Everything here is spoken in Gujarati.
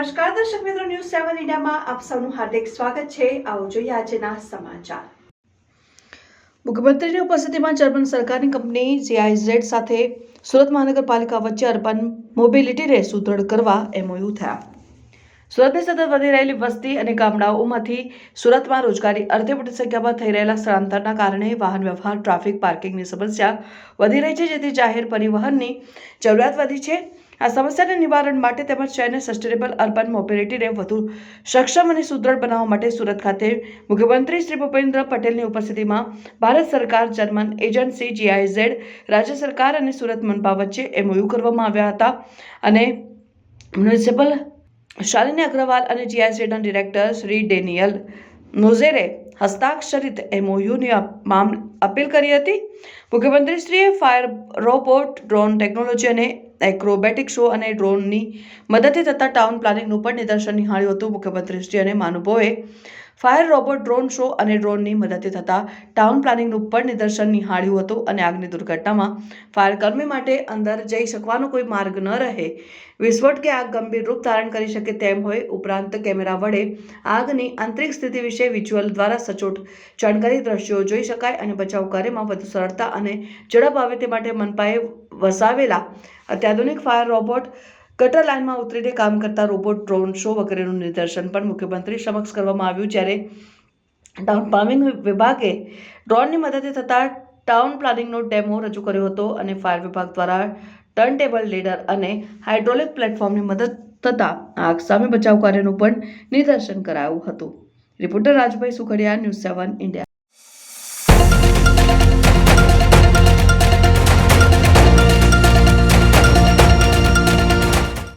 સેવન ઇન્ડિયામાં આપ સૌનું હાર્દિક સ્વાગત છે. આવો જોઈએ આજના સમાચાર. મુખ્યમંત્રીની ઉપસ્થિતિમાં જર્મન સરકારની કંપની જીઆઈઝેડ સાથે સુરત મહાનગરપાલિકા વચ્ચે અર્બન મોબિલિટીને સુદૃઢ કરવા એમઓયુ થયા. સુરતની સતત વધી રહેલી વસ્તી અને ગામડાઓમાંથી સુરતમાં રોજગારી અર્થે મોટી સંખ્યામાં થઈ રહેલા સ્થળાંતરના કારણે વાહન વ્યવહાર, ટ્રાફિક, પાર્કિંગની સમસ્યા વધી રહી છે, જેથી જાહેર પરિવહનની જરૂરિયાત વધી છે. આ સમસ્યાને નિવારણ માટે તેમજ શહેરને સસ્ટેનેબલ અર્બન મોબિલિટીને વધુ સક્ષમ અને સુદૃઢ બનાવવા માટે સુરત ખાતે મુખ્યમંત્રી શ્રી ભૂપેન્દ્ર પટેલની ઉપસ્થિતિમાં ભારત સરકાર, જર્મન એજન્સી, જીઆઈઝેડ, રાજ્ય સરકાર અને સુરત મનપા વચ્ચે એમઓયુ કરવામાં આવ્યા હતા. અને મ્યુનિસિપલ શાલિની અગ્રવાલ અને જીઆઈઝેડના ડિરેક્ટર શ્રી ડેનિયલ નોઝેરે હસ્તાક્ષરિત એમઓયુની અપીલ કરી હતી. મુખ્યમંત્રીશ્રીએ ફાયર રોબોટ, ડ્રોન ટેકનોલોજી અને એક્રોબેટિક શો અને ડ્રોનની મદદથી થતા ટાઉન પ્લાનિંગનું પણ નિદર્શન નિહાળ્યું હતું મુખ્યમંત્રીશ્રી અને મહાનુભાવોએ ફાયર રોબોટ ડ્રોન શો અને ડ્રોનની મદદથી થતા ટાઉન પ્લાનિંગનું પણ નિદર્શન નિહાળ્યું હતું અને આગની દુર્ઘટનામાં ફાયર કર્મી માટે અંદર જઈ શકવાનો કોઈ માર્ગ ન રહે. વિસ્ફોટ કે આગ ગંભીર રૂપ ધારણ કરી શકે તેમ હોય, ઉપરાંત કેમેરા વડે આગની આંતરિક સ્થિતિ વિશે વિઝ્યુઅલ દ્વારા સચોટ જાણકારી દ્રશ્યો જોઈ શકાય અને બચાવ કાર્યમાં વધુ સરળતા અને ઝડપ આવે તે માટે મનપાએ વસાવેલા અત્યાધુનિક ફાયર રોબોટ ગટર લાઇનમાં ઉતરીને કામ કરતા રોબોટ, ડ્રોન શો વગેરેનું નિદર્શન પણ મુખ્યમંત્રી સમક્ષ કરવામાં આવ્યું જ્યારે ટાઉન પ્લાનિંગ વિભાગે ડ્રોનની મદદથી થતા ટાઉન પ્લાનિંગનો ડેમો રજૂ કર્યો હતો અને ફાયર વિભાગ દ્વારા ટર્ન ટેબલ, લીડર અને હાઇડ્રોલિક પ્લેટફોર્મની મદદ થતાં આગ સામે બચાવ કાર્યનું પણ નિદર્શન કરાયું હતું. રિપોર્ટર રાજભાઈ સુખડિયા, ન્યૂઝ સેવન ઇન્ડિયા.